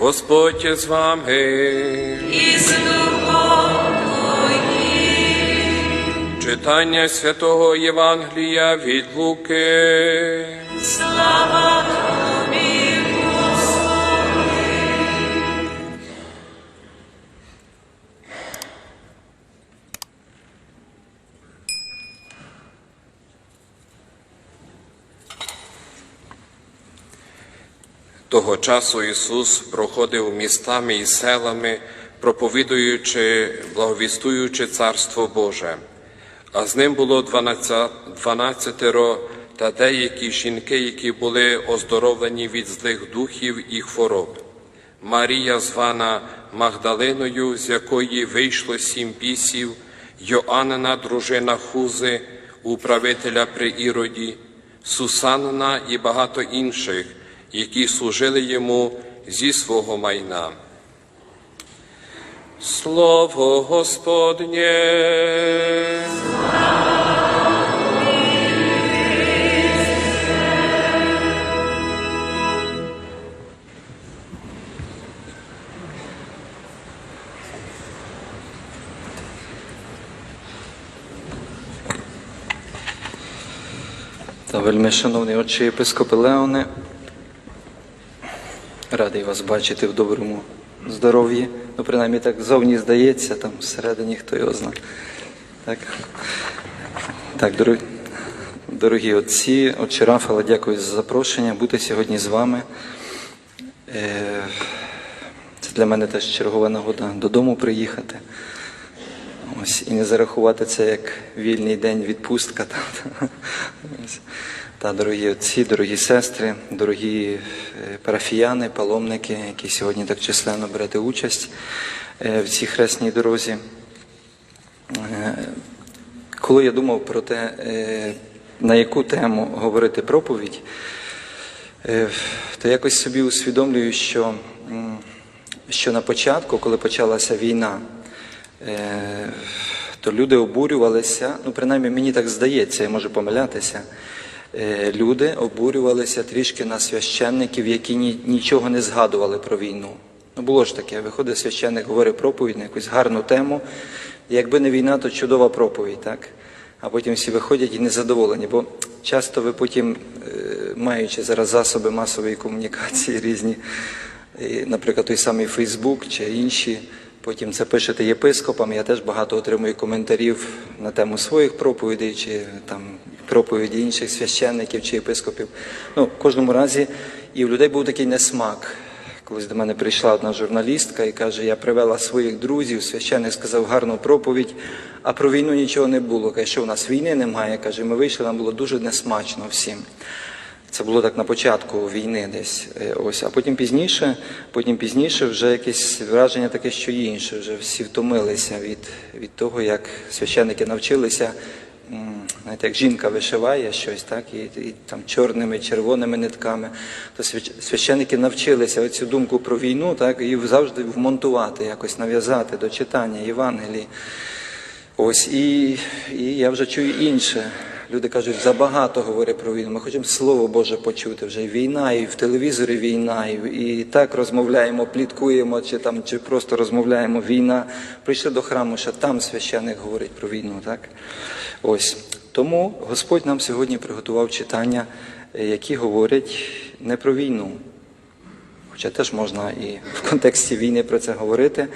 Господь з вами. і з духом Твоїм. Читання святого Євангелія від Луки. Слава Того часу Ісус проходив містами і селами, проповідуючи, благовістуючи Царство Боже. А з ним було дванадцятеро та деякі жінки, які були оздоровлені від злих духів і хвороб. Марія, звана Магдалиною, з якої вийшло сім бісів, Йоанна, дружина Хузи, управителя при Іроді, Сусанна і багато інших, які служили йому зі свого майна. Слово Господнє. Та вельми шановний отче єпископе Леоне, радий вас бачити в доброму здоров'ї. Ну, принаймні так зовні здається, там всередині хто його знає. Так, так дорогі, дорогі отці, отче Рафала, дякую за запрошення бути сьогодні з вами. Е, Це для мене теж чергова нагода додому приїхати. Ось, і не зарахувати це як вільний день відпустка. Та, ось. Та дорогі отці, дорогі сестри, дорогі е, парафіяни, паломники, які сьогодні так численно берете участь е, в цій хресній дорозі. Е, Коли я думав про те, на яку тему говорити проповідь, то якось собі усвідомлюю, що, що на початку, коли почалася війна, то люди обурювалися, ну принаймні мені так здається, я можу помилятися. Е, Люди обурювалися трішки на священників, які нічого не згадували про війну. Ну було ж таке, виходить священник, говорить проповідь на якусь гарну тему. Якби не війна, то чудова проповідь, так? А потім всі виходять і незадоволені, бо часто ви потім, е, маючи зараз засоби масової комунікації різні, наприклад, той самий Фейсбук чи інші, потім це пишете єпископам. Я теж багато отримую коментарів на тему своїх проповідей чи там проповіді інших священників чи єпископів. Ну, в кожному разі, і в людей був такий несмак. Колись до мене прийшла одна журналістка і каже, я привела своїх друзів, священник сказав гарну проповідь, а про війну нічого не було. Каже, що у нас війни немає. Каже, ми вийшли, нам було дуже несмачно всім. Це було так на початку війни десь. е, Ось, а потім пізніше, потім пізніше вже якесь враження таке, що інше. Вже всі втомилися від, від того, як священники навчилися. Знаєте, як жінка вишиває щось, так, і, і там чорними, червоними нитками, то свящ- священники навчилися оцю думку про війну, так, і завжди вмонтувати, якось нав'язати до читання Євангелії. Ось і, і я вже чую інше. Люди кажуть, забагато говорять про війну. Ми хочемо Слово Боже почути. Вже війна, і в телевізорі війна, і, так розмовляємо, пліткуємо, чи там, чи просто розмовляємо війна. Прийшли до храму, що там священник говорить про війну. Так? Ось. Тому Господь нам сьогодні приготував читання, е, які говорять не про війну. Хоча теж можна і в контексті війни про це говорити.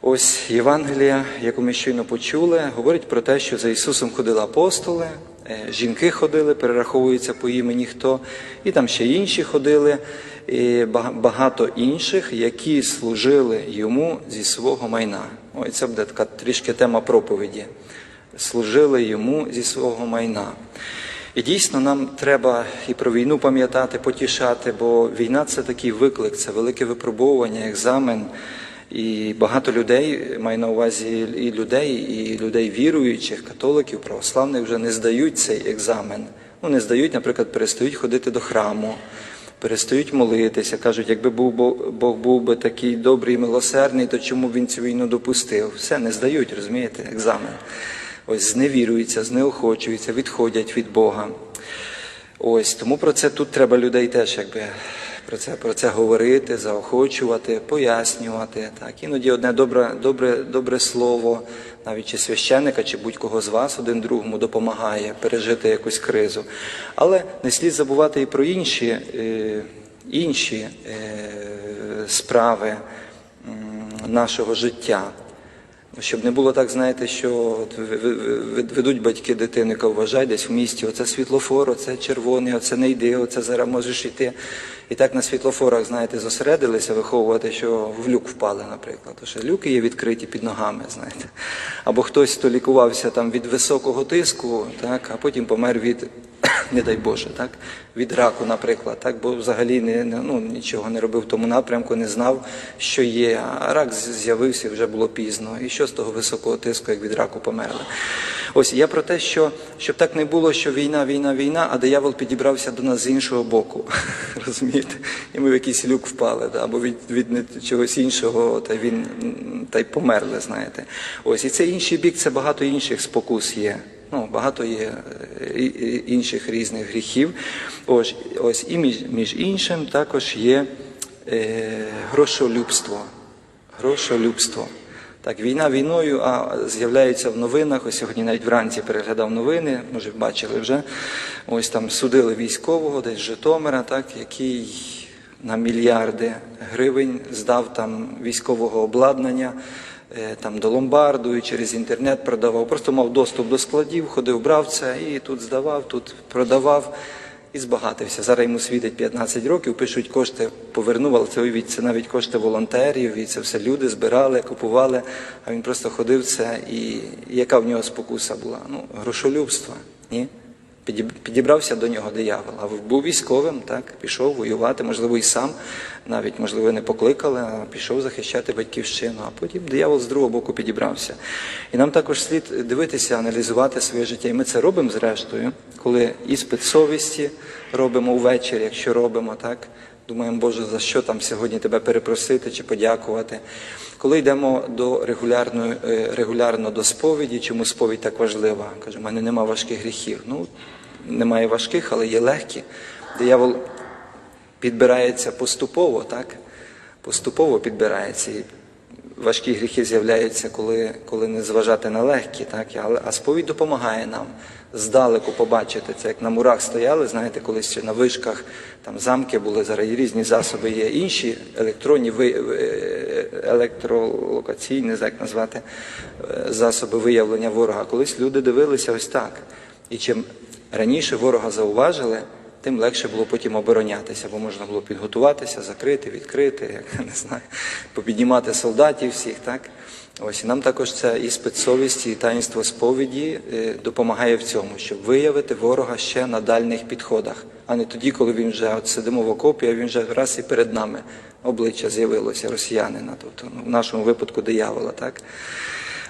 Ось Євангелія, яку ми щойно почули, говорить про те, що за Ісусом ходили апостоли, е, жінки ходили, перераховуються по імені хто, і там ще інші ходили, і багато інших, які служили йому зі свого майна. Ой, це буде така трішки тема проповіді. Служили йому зі свого майна. І дійсно нам треба і про війну пам'ятати, потішати, бо війна це такий виклик, це велике випробовування, екзамен. І багато людей, маю на увазі і людей, і людей віруючих, католиків, православних вже не здають цей екзамен. Ну, не здають, наприклад, перестають ходити до храму, перестають молитися, кажуть, якби був Бог, був би такий добрий і милосердний, то чому він цю війну допустив? Все, не здають, розумієте, екзамен. Ось зневіруються, знеохочуються, відходять від Бога. Ось тому про це тут треба людей теж якби про це, про це говорити, заохочувати, пояснювати. Так. Іноді одне добре, добре, добре слово, навіть чи священника, чи будь-кого з вас один другому допомагає пережити якусь кризу. Але не слід забувати і про інші, е, інші е, справи нашого життя. Щоб не було так, знаєте, що от ведуть батьки дитини, яка вважає десь в місті, оце світлофор, оце червоний, оце не йди, оце зараз можеш йти. І так на світлофорах, знаєте, зосередилися виховувати, що в люк впали, наприклад. Що люки є відкриті під ногами, знаєте. Або хтось, хто лікувався там від високого тиску, так, а потім помер від, не дай Боже, так, від раку, наприклад, так, бо взагалі не, ну, нічого не робив в тому напрямку, не знав, що є. А рак з'явився вже було пізно. І що з того високого тиску, як від раку померли? Ось я про те, що щоб так не було, що війна, війна, війна, а диявол підібрався до нас з іншого боку. Розумієте? І ми в якийсь люк впали, да? або від, від чогось іншого, та він та й померли, знаєте. Ось і цей інший бік це багато інших спокус є. Ну, багато є е, інших різних гріхів. Ось, ось і між, між іншим також є е, грошолюбство. Грошолюбство. Так, війна війною, а з'являється в новинах. Ось сьогодні навіть вранці переглядав новини, може бачили вже. Ось там судили військового, десь Житомира, так, який на мільярди гривень здав там військового обладнання там до ломбарду і через інтернет продавав. Просто мав доступ до складів, ходив, брав це і тут здавав, тут продавав і збагатився. Зараз йому світить 15 років, пишуть кошти, повернув, але це уявіть, це навіть кошти волонтерів, і це все люди збирали, купували, а він просто ходив це. І яка в нього спокуса була? Ну, грошолюбство, ні? Підіб- Підібрався до нього диявол, а був військовим, так, пішов воювати, можливо, і сам, навіть, можливо, не покликали, а пішов захищати батьківщину, а потім диявол з другого боку підібрався. І нам також слід дивитися, аналізувати своє життя. І ми це робимо зрештою, коли іспит совісті робимо увечері, якщо робимо, так, думаємо, Боже, за що там сьогодні тебе перепросити чи подякувати. Коли йдемо до регулярної, е, регулярно до сповіді, чому сповідь так важлива? Каже, в мене нема важких гріхів. Ну, немає важких, але є легкі. Диявол підбирається поступово, так? Поступово підбирається. І важкі гріхи з'являються, коли, коли не зважати на легкі, так? А сповідь допомагає нам здалеку побачити це, як на мурах стояли, знаєте, колись ще на вишках там замки були, зараз різні засоби є. Інші електронні ви- е, електролокаційні, як назвати, е, засоби виявлення ворога. Колись люди дивилися ось так. І чим раніше ворога зауважили, тим легше було потім оборонятися, бо можна було підготуватися, закрити, відкрити, як не знаю, попіднімати солдатів всіх, так? Ось нам також це іспит совісті і таїнство сповіді е, допомагає в цьому, щоб виявити ворога ще на дальних підходах, а не тоді, коли він вже от сидимо в окопі, а він вже раз і перед нами обличчя з'явилося росіянина, тобто в нашому випадку диявола, так?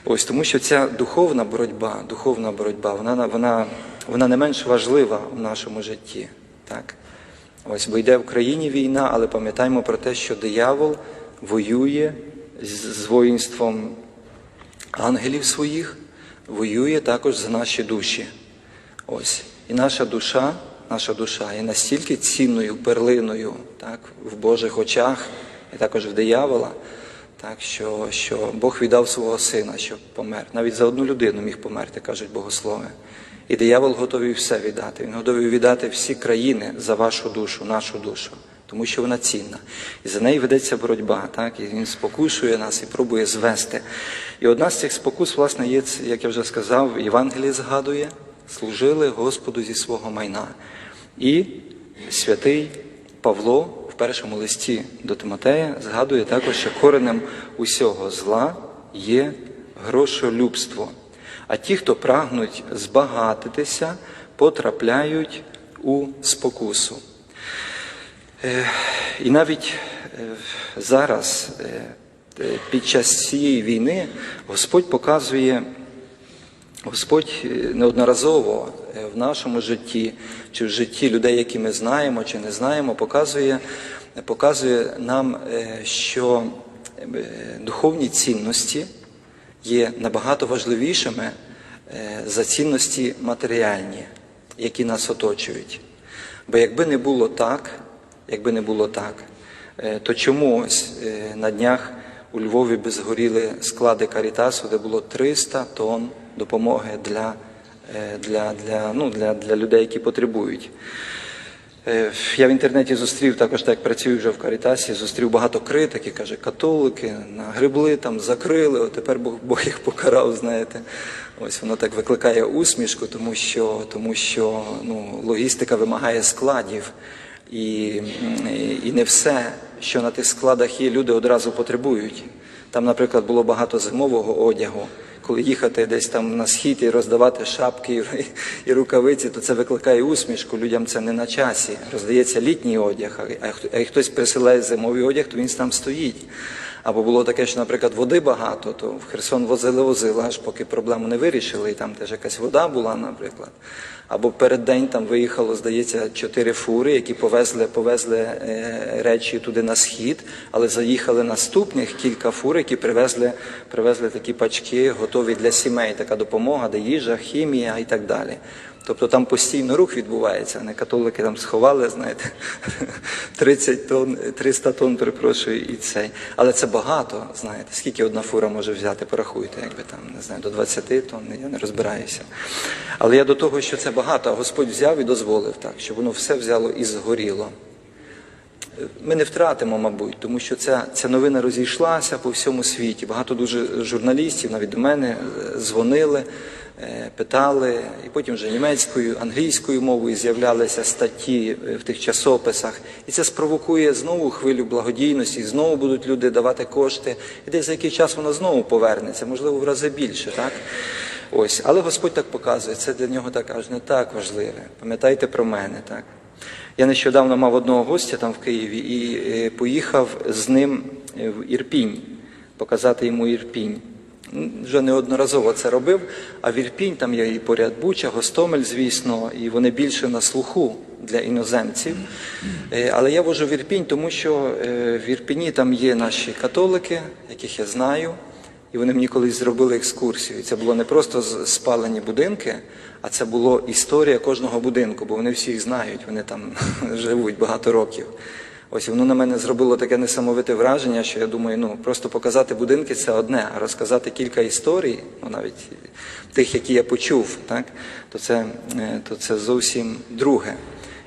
Ось тому, що ця духовна боротьба, духовна боротьба, вона, вона, вона не менш важлива в нашому житті. Так? Ось, бо йде в країні війна, але пам'ятаємо про те, що диявол воює з, воїнством ангелів своїх, воює також за наші душі. Ось. І наша душа, наша душа є настільки цінною перлиною так, в Божих очах, і також в диявола, так, що, що Бог віддав свого сина, щоб помер. Навіть за одну людину міг померти, кажуть богослови. І диявол готовий все віддати. Він готовий віддати всі країни за вашу душу, нашу душу, тому що вона цінна. І за неї ведеться боротьба, так? і він спокушує нас і пробує звести. І одна з цих спокус, власне, є, як я вже сказав, Євангеліє згадує, служили Господу зі свого майна. І святий Павло в першому листі до Тимотея згадує також, що коренем усього зла є грошолюбство. А ті, хто прагнуть збагатитися, потрапляють у спокусу. Е, І навіть е, зараз, е, під час цієї війни, Господь показує, Господь неодноразово в нашому житті, чи в житті людей, які ми знаємо чи не знаємо, показує, показує нам, що духовні цінності є набагато важливішими за цінності матеріальні, які нас оточують. Бо якби не було так, якби не було так. Е, То чому е, на днях у Львові би згоріли склади Карітасу, де було 300 тонн допомоги для, е, для, для, ну, для, для людей, які потребують. Я в інтернеті зустрів, також так як працюю вже в Карітасі, зустрів багато критики, каже, католики нагребли, там закрили, от тепер Бог, Бог їх покарав, знаєте. Ось воно так викликає усмішку, тому що, тому що ну, логістика вимагає складів. І, і не все, що на тих складах є, люди одразу потребують. Там, наприклад, було багато зимового одягу. Коли їхати десь там на схід і роздавати шапки і, рукавиці, то це викликає усмішку. Людям це не на часі. Роздається літній одяг, а, хто- хтось присилає зимовий одяг, то він там стоїть. Або було таке, що, наприклад, води багато, то в Херсон возили, возили, аж поки проблему не вирішили, і там теж якась вода була, наприклад. Або перед день там виїхало, здається, чотири фури, які повезли, повезли е, речі туди на схід, але заїхали наступних кілька фур, які привезли, привезли такі пачки, готові для сімей. Така допомога, де їжа, хімія і так далі. Тобто там постійно рух відбувається, а не католики там сховали, знаєте, 30 тонн, 300 тонн, перепрошую, і цей. Але це багато, знаєте, скільки одна фура може взяти, порахуйте, якби там, не знаю, до 20 тонн, я не розбираюся. Але я до того, що це багато, а Господь взяв і дозволив так, щоб воно все взяло і згоріло. Ми не втратимо, мабуть, тому що ця, ця новина розійшлася по всьому світі. Багато дуже журналістів навіть до мене е, дзвонили, е, питали, і потім вже німецькою, англійською мовою з'являлися статті е, в тих часописах. І це спровокує знову хвилю благодійності, знову будуть люди давати кошти. І десь за який час воно знову повернеться, можливо, в рази більше, так? Ось, але Господь так показує, це для нього так аж не так важливе. Пам'ятайте про мене, так? Я нещодавно мав одного гостя там в Києві і е, поїхав з ним е, в Ірпінь, показати йому Ірпінь. Вже неодноразово це робив, а в Ірпінь там є і поряд Буча, Гостомель, звісно, і вони більше на слуху для іноземців. Е, Але я вожу в Ірпінь, тому що в Ірпіні там є наші католики, яких я знаю. І вони мені колись зробили екскурсію. І це було не просто спалені будинки, а це була історія кожного будинку, бо вони всі їх знають, вони там живуть багато років. Ось воно на мене зробило таке несамовите враження, що я думаю, ну просто показати будинки це одне, а розказати кілька історій, ну навіть тих, які я почув, так, то це, е, то це зовсім друге.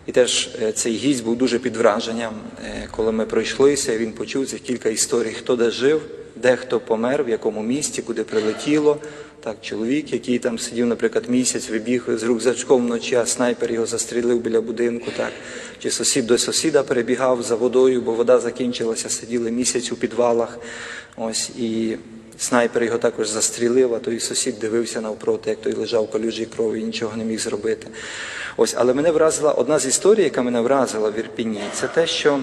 І теж е, цей гість був дуже під враженням, е, коли ми пройшлися, він почув цих кілька історій, хто де жив, де хто помер, в якому місті, куди прилетіло. Так, чоловік, який там сидів, наприклад, місяць, вибіг з рюкзачком вночі, а снайпер його застрілив біля будинку. Так. Чи сусід до сусіда перебігав за водою, бо вода закінчилася, сиділи місяць у підвалах. Ось, і снайпер його також застрілив, а той сусід дивився навпроти, як той лежав в калюжі крові і нічого не міг зробити. Ось, але мене вразила одна з історій, яка мене вразила в Ірпіні, це те, що.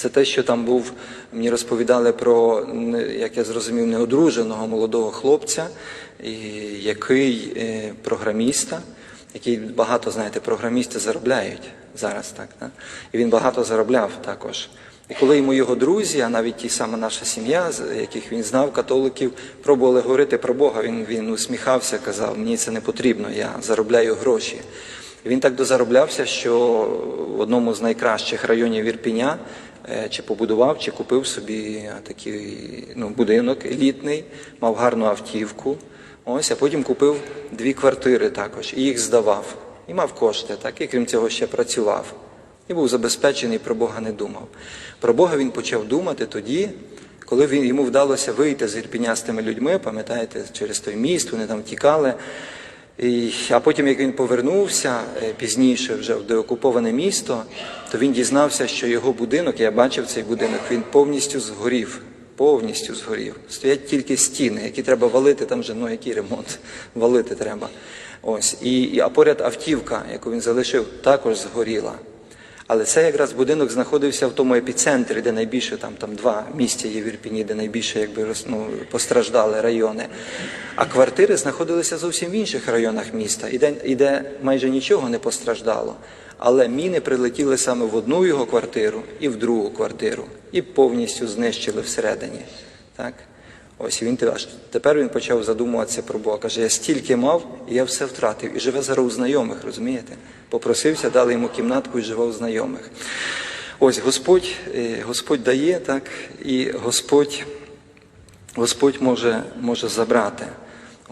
Це те, що там був, мені розповідали про, як я зрозумів, неодруженого молодого хлопця, який е, програміста, який багато, знаєте, програмісти заробляють зараз так. Да? І він багато заробляв також. І коли йому його друзі, а навіть ті саме наша сім'я, яких він знав, католиків, пробували говорити про Бога, він, він усміхався, казав, мені це не потрібно, я заробляю гроші. І він так дозароблявся, що в одному з найкращих районів Ірпіня е, чи побудував, чи купив собі такий ну, будинок елітний, мав гарну автівку. Ось, а потім купив дві квартири також і їх здавав. І мав кошти, так, і крім цього ще працював. І був забезпечений, про Бога не думав. Про Бога він почав думати тоді, коли він, йому вдалося вийти з Ірпіня з тими людьми, пам'ятаєте, через той міст, вони там тікали. І, а потім, як він повернувся е, пізніше вже в деокуповане місто, то він дізнався, що його будинок, я бачив цей будинок, він повністю згорів. Повністю згорів. Стоять тільки стіни, які треба валити, там же ну який ремонт, валити треба. Ось. І, і, а поряд автівка, яку він залишив, також згоріла. Але це якраз будинок знаходився в тому епіцентрі, де найбільше там, там два місця є в Ірпіні, де найбільше якби, ну, постраждали райони. А квартири знаходилися зовсім в інших районах міста, і де, і де майже нічого не постраждало. Але міни прилетіли саме в одну його квартиру і в другу квартиру, і повністю знищили всередині. Так? Ось він аж тепер він почав задумуватися про Бога. Каже, я стільки мав, і я все втратив. І живе зараз у знайомих, розумієте? Попросився, дали йому кімнатку і живе у знайомих. Ось Господь, е, Господь дає, так, і Господь, Господь може, може забрати.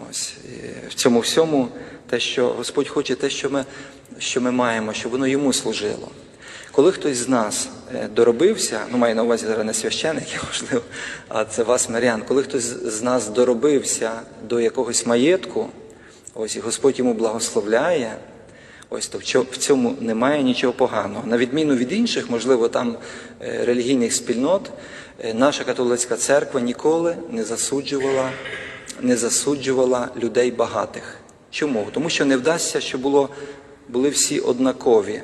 Ось е, в цьому всьому те, що Господь хоче, те, що ми, що ми маємо, щоб воно йому служило. Коли хтось з нас е, доробився, ну маю на увазі зараз не священників, можливо, а це вас, мирян, коли хтось з нас доробився до якогось маєтку, ось і Господь йому благословляє, Ось то в цьому немає нічого поганого. На відміну від інших, можливо, там е, релігійних спільнот, е, наша католицька церква ніколи не засуджувала, не засуджувала людей багатих. Чому? Тому що не вдасться, що було, були всі однакові,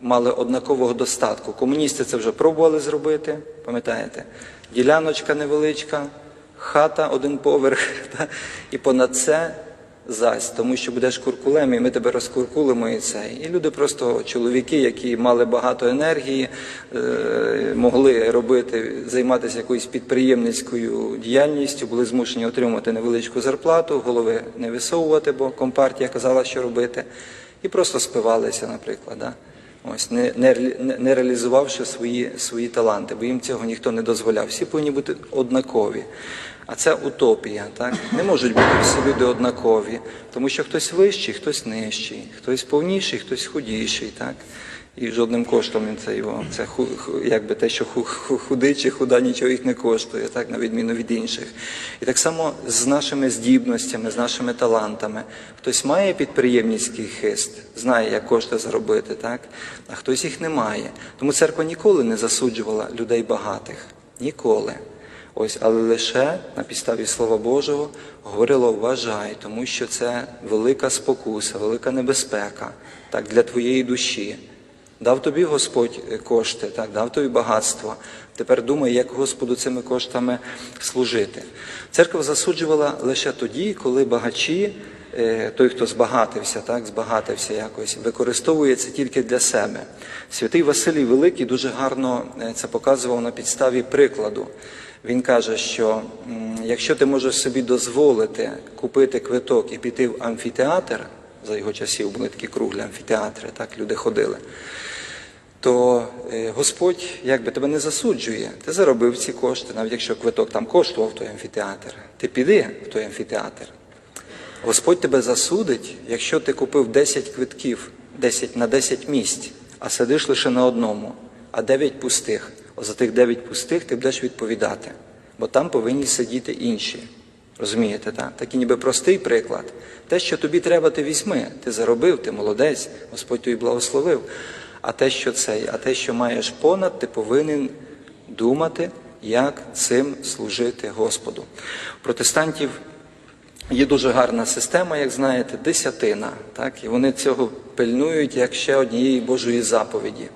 мали однакового достатку. Комуністи це вже пробували зробити, пам'ятаєте? Діляночка невеличка, хата один поверх, та, і понад це зась, тому що будеш куркулем, і ми тебе розкуркулимо і це. І люди просто, чоловіки, які мали багато енергії, е, могли робити, займатися якоюсь підприємницькою діяльністю, були змушені отримувати невеличку зарплату, голови не висовувати, бо компартія казала, що робити, і просто спивалися, наприклад. Ось, не, не- не реалізувавши свої, свої таланти, бо їм цього ніхто не дозволяв. Всі повинні бути однакові. А це утопія. Так? Не можуть бути всі люди однакові, тому що хтось вищий, хтось нижчий, хтось повніший, хтось худіший. Так? І жодним коштом він це його, це якби те, що ху, ху- худий чи худа нічого їх не коштує, так, на відміну від інших. І так само з нашими здібностями, з нашими талантами. Хтось має підприємницький хист, знає, як кошти заробити, так? а хтось їх не має. Тому церква ніколи не засуджувала людей багатих. Ніколи. Ось, але лише на підставі Слова Божого говорила вважай, тому що це велика спокуса, велика небезпека так, для твоєї душі. Дав тобі Господь е, кошти, так, дав тобі багатство. Тепер думай, як Господу цими коштами служити. Церква засуджувала лише тоді, коли багачі, е, той, хто збагатився, так, збагатився якось, використовує це тільки для себе. Святий Василій Великий дуже гарно е, це показував на підставі прикладу. Він каже, що якщо ти можеш собі дозволити купити квиток і піти в амфітеатр, за його часів були такі круглі амфітеатри, так люди ходили, то е, Господь якби тебе не засуджує. Ти заробив ці кошти, навіть якщо квиток там коштував той амфітеатр, ти піди в той амфітеатр. Господь тебе засудить, якщо ти купив 10 квитків 10 на 10 місць, а сидиш лише на одному, а 9 пустих. За тих 9 пустих ти будеш відповідати, бо там повинні сидіти інші. Розумієте, так? Такий ніби простий приклад. Те, що тобі треба, ти візьми. Ти заробив, ти молодець, Господь тобі благословив. А те, що цей, а те, що маєш понад, ти повинен думати, як цим служити Господу. У протестантів Є дуже гарна система, як знаєте, десятина. Так? І вони цього пильнують як ще однієї Божої заповіді.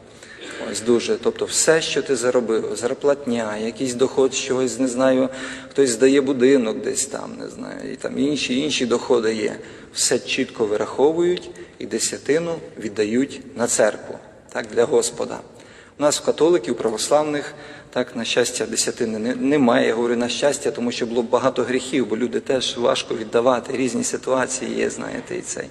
Ось дуже. Тобто, все, що ти заробив, зарплатня, якийсь доход чогось, не знаю, хтось здає будинок десь там, не знаю, і там інші інші доходи є. Все чітко вираховують і десятину віддають на церкву, так, для Господа. У нас в католиків, православних, так, на щастя, десятини немає. Я говорю на щастя, тому що було багато гріхів, бо люди теж важко віддавати. Різні ситуації є, знаєте, і цей.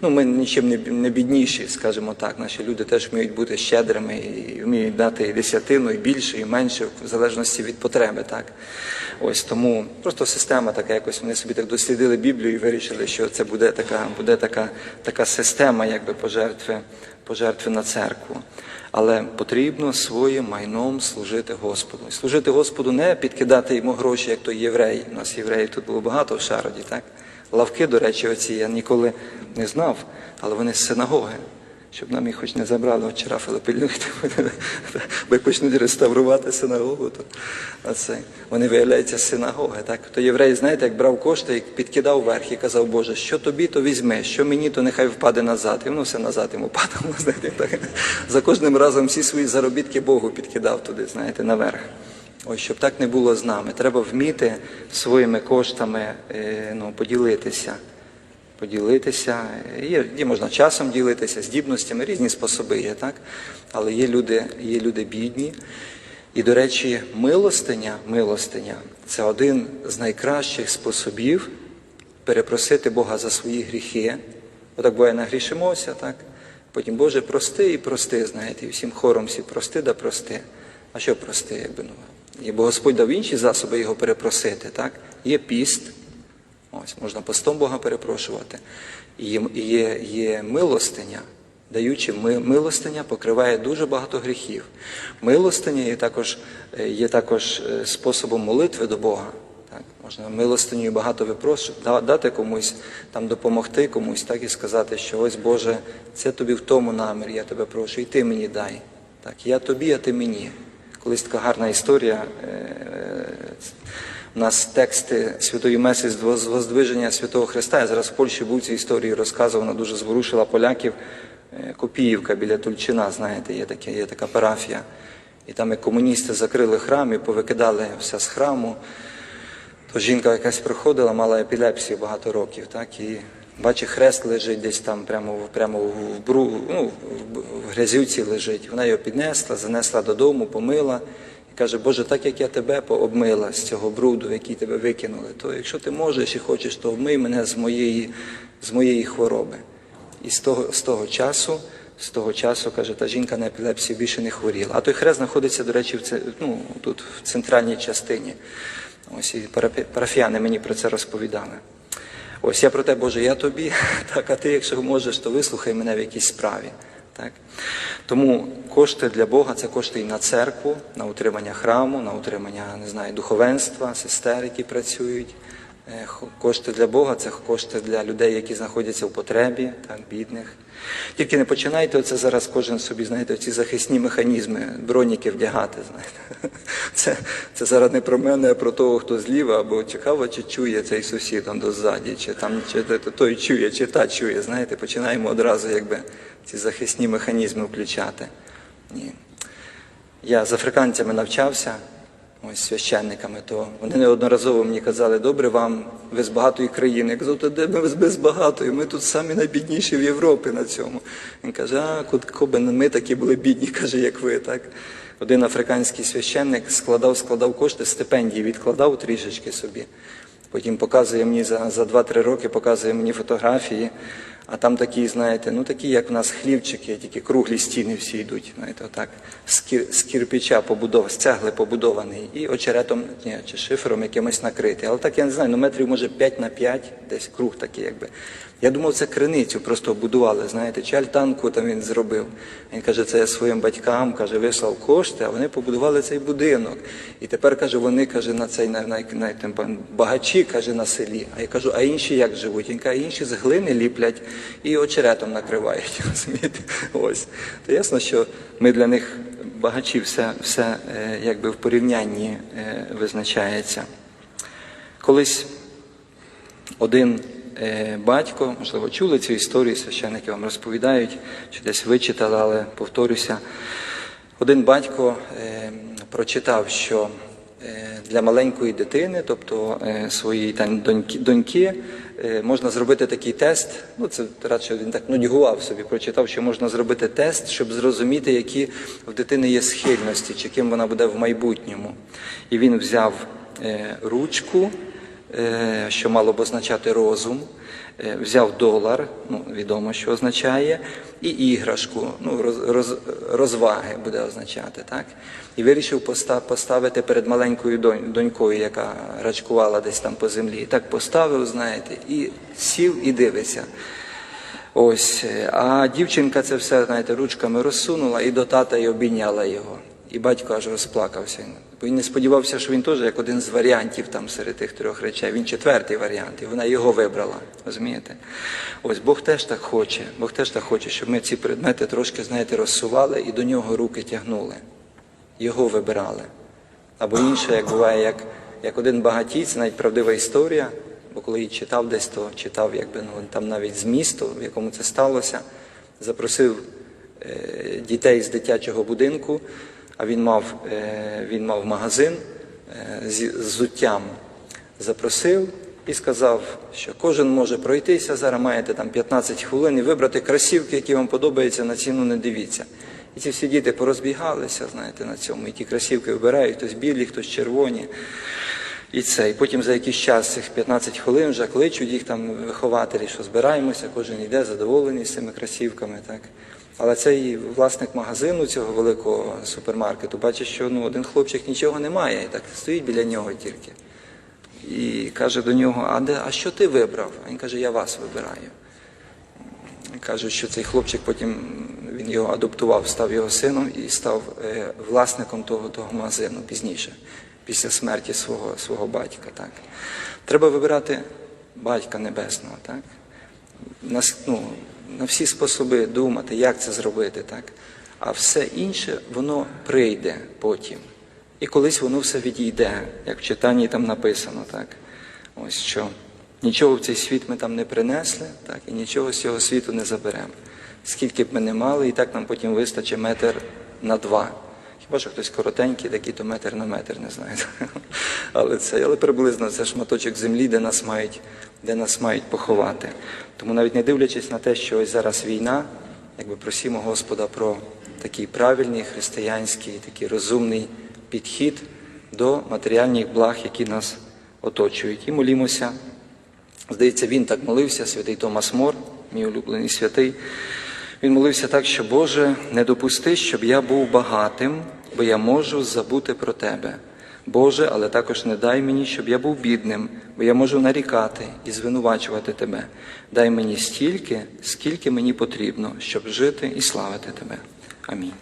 Ну, ми нічим не бідніші, скажімо так. Наші люди теж вміють бути щедрими і вміють дати і десятину, і більше, і менше, в залежності від потреби. Так? Ось тому просто система така, якось вони собі так дослідили Біблію і вирішили, що це буде така, буде така, така система, якби пожертви, пожертви на церкву. Але потрібно своїм майном служити Господу. І служити Господу не підкидати йому гроші, як той єврей. У нас євреїв тут було багато в Шароді, так? Лавки, до речі, оці я ніколи не знав, але вони з синагоги. Щоб нам їх хоч не забрали, от вчора Филиппільнуйте, бо як почнуть реставрувати синагогу, то а це, вони виявляються синагоги. Так? То єврей, знаєте, як брав кошти і підкидав вверх і казав, Боже, що тобі, то візьми, що мені, то нехай впаде назад. І воно все назад йому падало. Знаєте, так. За кожним разом всі свої заробітки Богу підкидав туди, знаєте, наверх. Ось щоб так не було з нами. Треба вміти своїми коштами е, ну, поділитися. Поділитися. Є, можна часом ділитися, здібностями, різні способи є, так? Але є люди, є люди бідні. І, до речі, милостиня, милостиня це один з найкращих способів перепросити Бога за свої гріхи. Отак буває, нагрішимося, так? Потім, Боже, прости і прости, знаєте, і всім хором всі прости да прости. А що прости, якби ну? Бо Господь дав інші засоби його перепросити, так? Є піст, ось, можна постом Бога перепрошувати. І є, є, милостиня, даючи милостиня, покриває дуже багато гріхів. Милостиня є також, е, є також е, способом молитви до Бога. Так, можна милостиню багато випрошувати, дати комусь, там допомогти комусь, так і сказати, що ось Боже, це тобі в тому намір, я тебе прошу, і ти мені дай. Так, я тобі, а ти мені. Колись така гарна історія. У нас тексти Святої Меси з Воздвиження Святого Христа. Я зараз в Польщі був цю історію розказував, вона дуже зворушила поляків. Е, Копіївка біля Тульчина, знаєте, є, таке, є така парафія. І там як комуністи закрили храм і повикидали все з храму. То жінка якась приходила, мала епілепсію багато років, так, і бачить, хрест лежить десь там, прямо, прямо в, бру, ну, в, грязюці лежить. Вона його піднесла, занесла додому, помила каже, Боже, так як я тебе пообмила з цього бруду, який тебе викинули, то якщо ти можеш і хочеш, то обмий мене з моєї, з моєї хвороби. І з того, з того часу, з того часу, каже, та жінка на епілепсію більше не хворіла. А той хрест знаходиться, до речі, в, ну, тут в центральній частині. Ось і парафіяни мені про це розповідали. Ось я про те, Боже, я тобі, так, а ти, якщо можеш, то вислухай мене в якійсь справі. Так? Тому кошти для Бога це кошти і на церкву, на утримання храму, на утримання не знаю, духовенства, сестер, які працюють. Е, Кошти для Бога це кошти для людей, які знаходяться в потребі, так, бідних. Тільки не починайте оце зараз кожен собі, знаєте, ці захисні механізми, броніки вдягати. Знаєте. Це, це зараз не про мене, а про того, хто зліва, або цікаво, чи чує цей сусід там дозаді, чи там чи той чує, чи та чує. Знаєте, починаємо одразу якби ці захисні механізми включати. Ні. Я з африканцями навчався, ось священниками, то вони неодноразово мені казали, добре вам, ви з багатої країни. Я казав, то де ми з багатої? Ми тут самі найбідніші в Європі на цьому. Він каже, а коби ми такі були бідні, каже, як ви. так. Один африканський священник складав, складав кошти, стипендії відкладав трішечки собі. Потім показує мені за, за 2-3 роки, показує мені фотографії, а там такі, знаєте, ну такі, як в нас хлівчики, тільки круглі стіни всі йдуть, знаєте, отак, з, кір, з кірпича побудов, з цегли побудований, і очеретом ні, чи шифером якимось накритий. Але так я не знаю, ну метрів може 5 на 5, десь круг такий, якби. Я думав, це криницю просто будували, знаєте, чи альтанку там він зробив. Він каже, це я своїм батькам каже, вислав кошти, а вони побудували цей будинок. І тепер каже, вони каже, на цей на, на, на, там, багачі каже на селі. А я кажу, а інші як живуть? Він каже, інші з глини ліплять і очеретом накривають. розумієте? Ось. То ясно, що ми для них багачі все, все е, якби в порівнянні е, визначається. Колись один е, батько, можливо, чули цю історію, священники вам розповідають, чи десь вичитали, але повторюся. Один батько прочитав, що для маленької дитини, тобто своїй своєї там, доньки, доньки, е, можна зробити такий тест. Ну, це радше він так нудьгував собі, прочитав, що можна зробити тест, щоб зрозуміти, які в дитини є схильності, чи ким вона буде в майбутньому. І він взяв е, ручку, е, що мало б означати розум, е, взяв долар, ну, відомо, що означає, і іграшку, ну, роз, роз, розваги буде означати, так? І вирішив поста- поставити перед маленькою донь- донькою, яка рачкувала десь там по землі. Так поставив, знаєте, і сів і дивиться. Ось, е, а дівчинка це все, знаєте, ручками розсунула і до тата і обійняла його. І батько аж розплакався. Бо він не сподівався, що він теж як один з варіантів там серед тих трьох речей. Він четвертий варіант, і вона його вибрала. Розумієте? Ось Бог теж так хоче. Бог теж так хоче, щоб ми ці предмети трошки, знаєте, розсували і до нього руки тягнули. Його вибирали. Або інше, як буває, як, як один багатій, це навіть правдива історія, бо коли її читав десь, то читав якби, ну, там навіть з місту, в якому це сталося, запросив е, дітей з дитячого будинку, а він мав, е, він мав магазин е, з, з взуттям. Запросив і сказав, що кожен може пройтися, зараз маєте там 15 хвилин і вибрати красівки, які вам подобаються, на ціну не дивіться. І ці всі діти порозбігалися, знаєте, на цьому. І ті красівки вибирають, хтось білі, хтось червоні. І це. І потім за якийсь час, цих 15 хвилин, вже кличуть їх там вихователі, що збираємося, кожен йде задоволений з цими красівками. Так? Але цей власник магазину цього великого супермаркету бачить, що ну, один хлопчик нічого не має, і так стоїть біля нього тільки. І каже до нього: А, де, а що ти вибрав? А він каже, я вас вибираю. Кажуть, що цей хлопчик потім він його адаптував, став його сином і став е, власником того, того магазину пізніше, після смерті свого, свого батька. Так. Треба вибирати батька небесного. Так. На, с- ну, на всі способи думати, як це зробити. Так. А все інше, воно прийде потім. І колись воно все відійде, як в читанні там написано. Так. Ось що. Нічого в цей світ ми там не принесли, так, і нічого з цього світу не заберемо. Скільки б ми не мали, і так нам потім вистачить метр на два. Хіба що хтось коротенький, такий, то метр на метр, не знаю. Але це, але приблизно це шматочок землі, де нас мають, де нас мають поховати. Тому навіть не дивлячись на те, що ось зараз війна, якби просімо Господа про такий правильний християнський, такий розумний підхід до матеріальних благ, які нас оточують. І молімося. Здається, він так молився, святий Томас Мор, мій улюблений святий. Він молився так, що Боже, не допусти, щоб я був багатим, бо я можу забути про тебе. Боже, але також не дай мені, щоб я був бідним, бо я можу нарікати і звинувачувати тебе. Дай мені стільки, скільки мені потрібно, щоб жити і славити тебе. Амінь.